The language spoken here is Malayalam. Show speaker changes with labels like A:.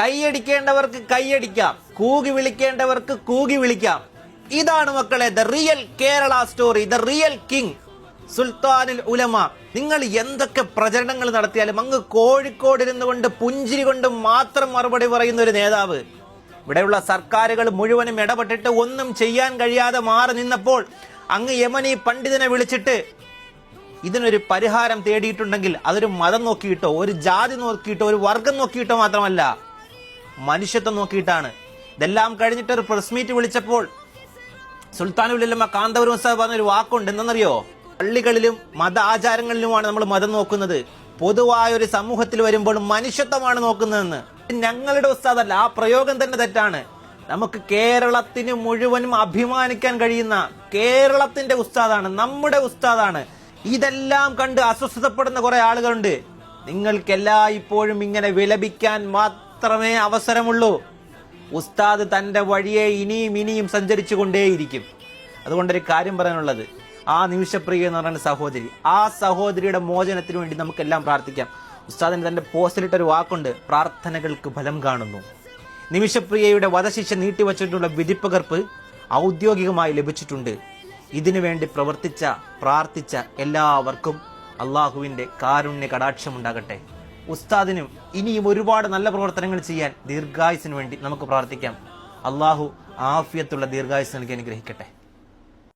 A: കൈയടിക്കേണ്ടവർക്ക് കൈയടിക്കാം കൂകി വിളിക്കേണ്ടവർക്ക് കൂകി വിളിക്കാം. ഇതാണ് മക്കളെ the real Kerala story the real king സുൽത്താനിൽ ഉലമ. നിങ്ങൾ എന്തൊക്കെ പ്രചരണങ്ങൾ നടത്തിയാലും അങ്ങ് കോഴിക്കോട് ഇരുന്നുകൊണ്ട് പുഞ്ചിരി കൊണ്ട് മാത്രം മറുപടി പറയുന്ന ഒരു നേതാവ്. ഇവിടെയുള്ള സർക്കാരുകൾ മുഴുവനും ഇടപെട്ടിട്ട് ഒന്നും ചെയ്യാൻ കഴിയാതെ മാറി നിന്നപ്പോൾ അങ്ങ് യമനി പണ്ഡിതനെ വിളിച്ചിട്ട് ഇതിനൊരു പരിഹാരം തേടിയിട്ടുണ്ടെങ്കിൽ അതൊരു മതം നോക്കിയിട്ടോ ഒരു ജാതി നോക്കിയിട്ടോ ഒരു വർഗം നോക്കിയിട്ടോ മാത്രമല്ല. മനുഷ്യത്വം നോക്കിയിട്ടാണ്. ഇതെല്ലാം കഴിഞ്ഞിട്ട് ഒരു പ്രസ് മീറ്റ് വിളിച്ചപ്പോൾ സുൽത്താനുല്ലമ്മ കാന്തപുരം ഉസ്താദ് പറഞ്ഞൊരു വാക്കുണ്ട് എന്തെന്നറിയോ പള്ളികളിലും മത ആചാരങ്ങളിലുമാണ് നമ്മൾ മതം നോക്കുന്നത്. പൊതുവായ ഒരു സമൂഹത്തിൽ വരുമ്പോൾ മനുഷ്യത്വമാണ് നോക്കുന്നതെന്ന്. ഞങ്ങളുടെ ഉസ്താദല്ല ആ പ്രയോഗം തന്നെ തെറ്റാണ്. നമുക്ക് കേരളത്തിന് മുഴുവനും അഭിമാനിക്കാൻ കഴിയുന്ന കേരളത്തിന്റെ ഉസ്താദാണ് നമ്മുടെ ഉസ്താദാണ്. ഇതെല്ലാം കണ്ട് അസ്വസ്ഥപ്പെടുന്ന കുറെ ആളുകളുണ്ട്. നിങ്ങൾക്കെല്ലാം ഇപ്പോഴും ഇങ്ങനെ വിലപിക്കാൻ മാത്രമേ അവസരമുള്ളൂ. ഉസ്താദ് തന്റെ വഴിയെ ഇനിയും ഇനിയും സഞ്ചരിച്ചു കൊണ്ടേയിരിക്കും അതുകൊണ്ടൊരു കാര്യം പറയാനുള്ളത്. ആ നിമിഷപ്രിയ എന്ന് പറയുന്ന സഹോദരി ആ സഹോദരിയുടെ മോചനത്തിന് വേണ്ടി നമുക്കെല്ലാം പ്രാർത്ഥിക്കാം. ഉസ്താദിന് തന്റെ പോസ്റ്റിലിട്ടൊരു വാക്കുണ്ട് പ്രാർത്ഥനകൾക്ക് ഫലം കാണുന്നു. നിമിഷപ്രിയയുടെ വധശിക്ഷ നീട്ടിവച്ചിട്ടുള്ള വിധിപ്പകർപ്പ് ഔദ്യോഗികമായി ലഭിച്ചിട്ടുണ്ട്. ഇതിനു വേണ്ടി പ്രവർത്തിച്ച പ്രാർത്ഥിച്ച എല്ലാവർക്കും അള്ളാഹുവിന്റെ കാരുണ്യ കടാക്ഷമുണ്ടാകട്ടെ ഉസ്താദിനും ഇനിയും ഒരുപാട് നല്ല പ്രവർത്തനങ്ങൾ ചെയ്യാൻ ദീർഘായുസിന് വേണ്ടി നമുക്ക് പ്രാർത്ഥിക്കാം. അള്ളാഹു ആഫിയത്തുള്ള ദീർഘായുസ് നൽകി അനുഗ്രഹിക്കട്ടെ.